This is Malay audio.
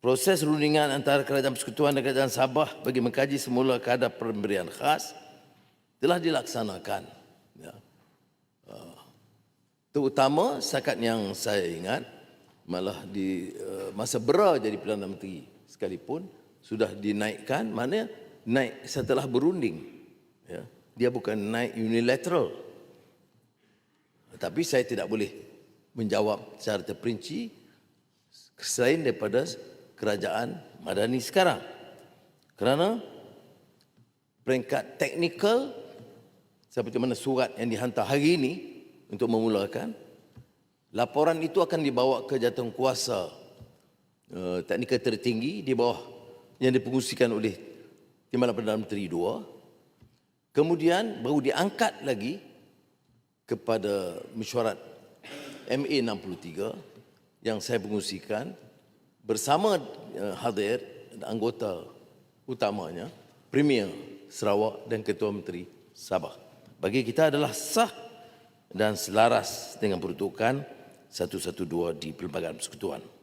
Proses rundingan antara Kerajaan Persekutuan dan Kerajaan Sabah bagi mengkaji semula kadar pemberian khas telah dilaksanakan. Ya. Uh, terutama setakat yang saya ingat malah di uh, masa Bera jadi Perdana Menteri sekalipun sudah dinaikkan mana naik setelah berunding. Ya. Dia bukan naik unilateral. Tapi saya tidak boleh menjawab secara terperinci selain daripada kerajaan madani sekarang. Kerana peringkat teknikal seperti mana surat yang dihantar hari ini untuk memulakan laporan itu akan dibawa ke jatuh kuasa uh, teknikal tertinggi di bawah yang dipengusikan oleh Timbalan Perdana Menteri dua. Kemudian baru diangkat lagi kepada mesyuarat MA 63 yang saya pengusikan bersama uh, hadir anggota utamanya Premier Sarawak dan Ketua Menteri Sabah. Bagi kita adalah sah dan selaras dengan peruntukan 112 di Perlembagaan Persekutuan.